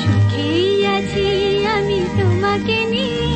সুখী আছি আমি তোমাকে নিয়ে।